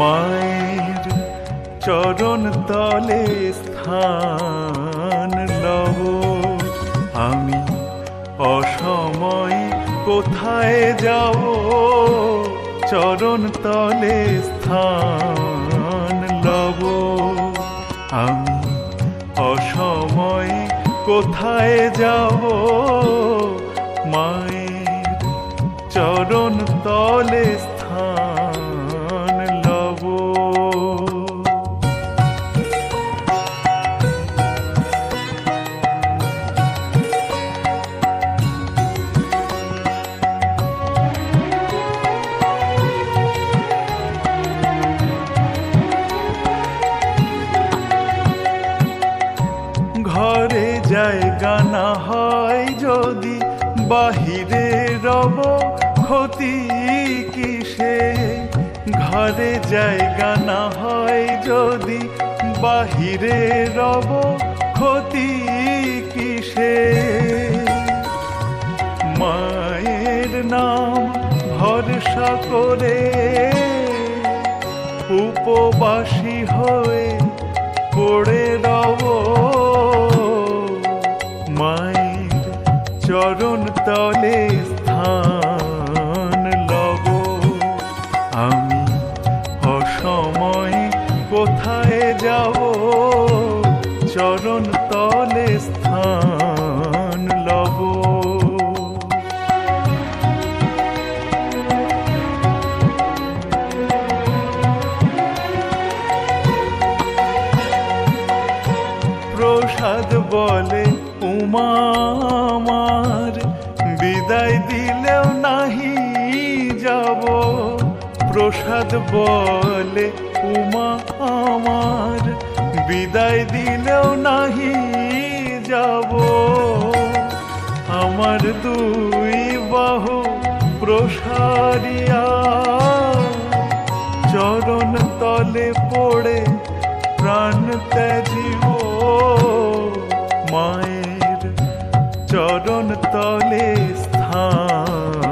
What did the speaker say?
মায়ের চরণ তলে স্থান লব। আমি অসময় কোথায় যাব? চরণ তলে স্থান লব। আমি অসময় কোথায় যাব? মায়ের চরণ তলে স্থান ঘরে জায়গা না হয় যদি, বাহিরে রব ক্ষতি কিসে? ঘরে জায়গা না হয় যদি, বাহিরে রব ক্ষতি কিসে? মায়ের নাম ভরসা করে উপবাসী হয়ে পড়ে রব মায়ের চরণ তলে স্থান লব। আমি অসময় কোথায় যাব? চরণ তলে স্থান লব। প্রসাদ বলে উমা আমার বিদায় দিলেও নাহি যাব। প্রসাদ বলে, উমা, আমার বিদায় দিলেও নাহি যাব। আমার দুই বাহু প্রসারিয়া, চরণ তলে পড়ে প্রাণ ত্যাজিব। চরণ তলে স্থান।